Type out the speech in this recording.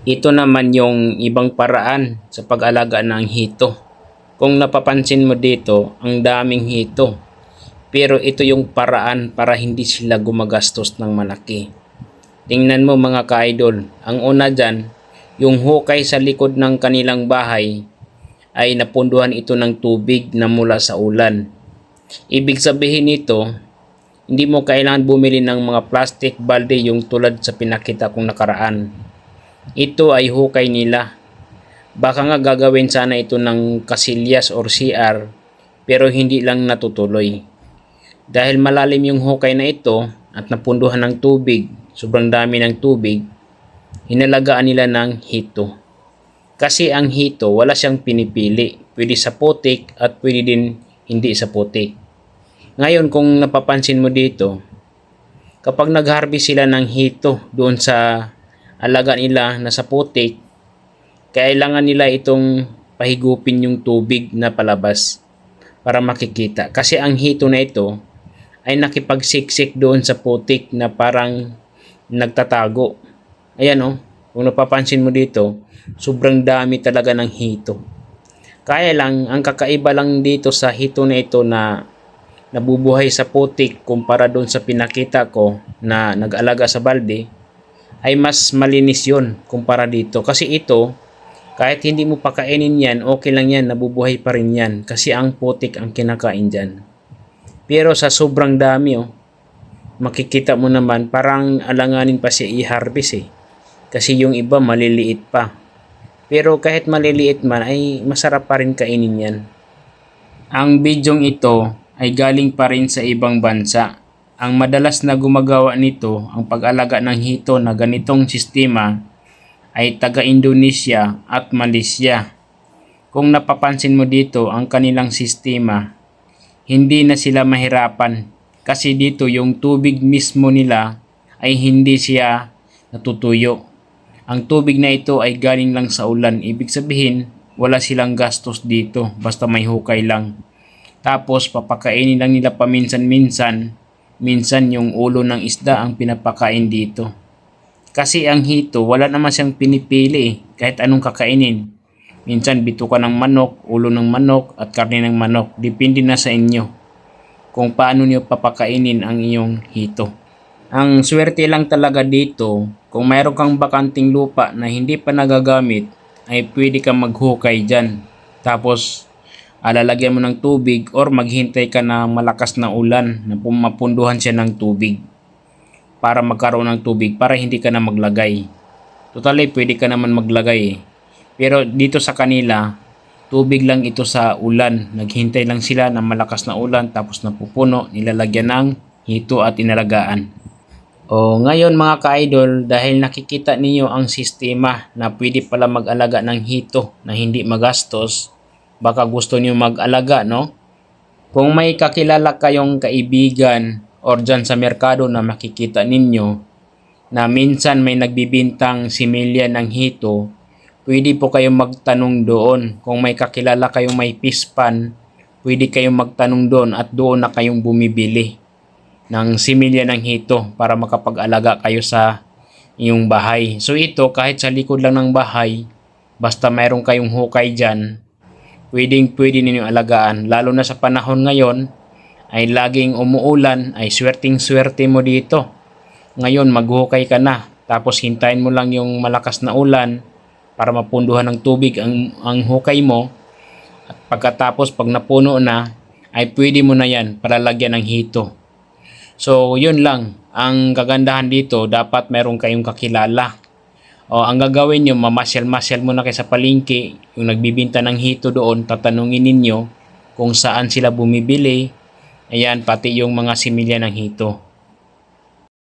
Ito naman yung ibang paraan sa pag-alaga ng hito. Kung napapansin mo dito, ang daming hito. Pero ito yung paraan para hindi sila gumagastos ng malaki. Tingnan mo mga ka-idol, ang una dyan, yung hukay sa likod ng kanilang bahay ay napunduhan ito ng tubig na mula sa ulan. Ibig sabihin nito, hindi mo kailangan bumili ng mga plastic balde yung tulad sa pinakita kong nakaraan. Ito ay hukay nila. Baka nga gagawin sana ito ng kasilyas or CR pero hindi lang natutuloy. Dahil malalim yung hukay na ito at napunduhan ng tubig, sobrang dami ng tubig, hinalagaan nila ng hito. Kasi ang hito, wala siyang pinipili. Pwede sa putik at pwede din hindi sa putik. Ngayon, kung napapansin mo dito, kapag nag-harvest sila ng hito doon sa alaga nila na sa putik, kailangan nila itong pahigupin yung tubig na palabas para makikita. Kasi ang hito na ito ay nakipagsiksik doon sa putik na parang nagtatago. Ayan oh, kung napapansin mo dito, sobrang dami talaga ng hito. Kaya lang, ang kakaiba lang dito sa hito na ito na nabubuhay sa putik kumpara doon sa pinakita ko na nag-alaga sa balde, ay mas malinis yon kumpara dito. Kasi ito, kahit hindi mo pakainin yan, okay lang yan, nabubuhay pa rin yan. Kasi ang putik ang kinakain dyan. Pero sa sobrang dami, oh, makikita mo naman, parang alanganin pa siya i-harvest eh. Kasi yung iba maliliit pa. Pero kahit maliliit man ay masarap pa rin kainin yan. Ang bidyong ito ay galing pa rin sa ibang bansa. Ang madalas na gumagawa nito, ang pag-alaga ng hito na ganitong sistema ay taga Indonesia at Malaysia. Kung napapansin mo dito ang kanilang sistema, hindi na sila mahirapan kasi dito yung tubig mismo nila ay hindi siya natutuyo. Ang tubig na ito ay galing lang sa ulan. Ibig sabihin, wala silang gastos dito. Basta may hukay lang. Tapos, papakainin lang nila paminsan-minsan. Minsan, yung ulo ng isda ang pinapakain dito. Kasi ang hito, wala naman siyang pinipili eh, kahit anong kakainin. Minsan, bituka ng manok, ulo ng manok, at karne ng manok. Depende na sa inyo kung paano niyo papakainin ang iyong hito. Ang swerte lang talaga dito, kung mayroon kang bakanting lupa na hindi pa nagagamit, ay pwede kang maghukay dyan. Tapos, alalagyan mo ng tubig or maghintay ka na malakas na ulan na pumapunduhan siya ng tubig para magkaroon ng tubig para hindi ka na maglagay. Totally, pwede ka naman maglagay eh. Pero dito sa kanila, tubig lang ito sa ulan. Naghintay lang sila ng malakas na ulan tapos napupuno, nilalagyan ng hito at inalagaan. O ngayon mga ka-idol, dahil nakikita ninyo ang sistema na pwede pala mag-alaga ng hito na hindi magastos, baka gusto niyo mag-alaga, no? Kung may kakilala kayong kaibigan or dyan sa merkado na makikita ninyo na minsan may nagbibintang similya ng hito, pwede po kayong magtanong doon. Kung may kakilala kayong may pispan, pwede kayong magtanong doon at doon na kayong bumibili ng similya ng hito para makapag-alaga kayo sa iyong bahay. So ito, kahit sa likod lang ng bahay, basta mayroon kayong hukay dyan, pwedeng pwede ninyong alagaan. Lalo na sa panahon ngayon, ay laging umuulan, ay swerting swerte mo dito. Ngayon, maghukay ka na. Tapos hintayin mo lang yung malakas na ulan para mapunduhan ng tubig ang, ang hukay mo. At pagkatapos, pag napuno na, ay pwede mo na yan para lagyan ng hito. So, yun lang. Ang kagandahan dito, dapat meron kayong kakilala. O, ang gagawin nyo, mamasyal-masyal muna kayo sa palengke. Yung nagbibinta ng hito doon, tatanungin ninyo kung saan sila bumibili. Ayan, pati yung mga similya ng hito.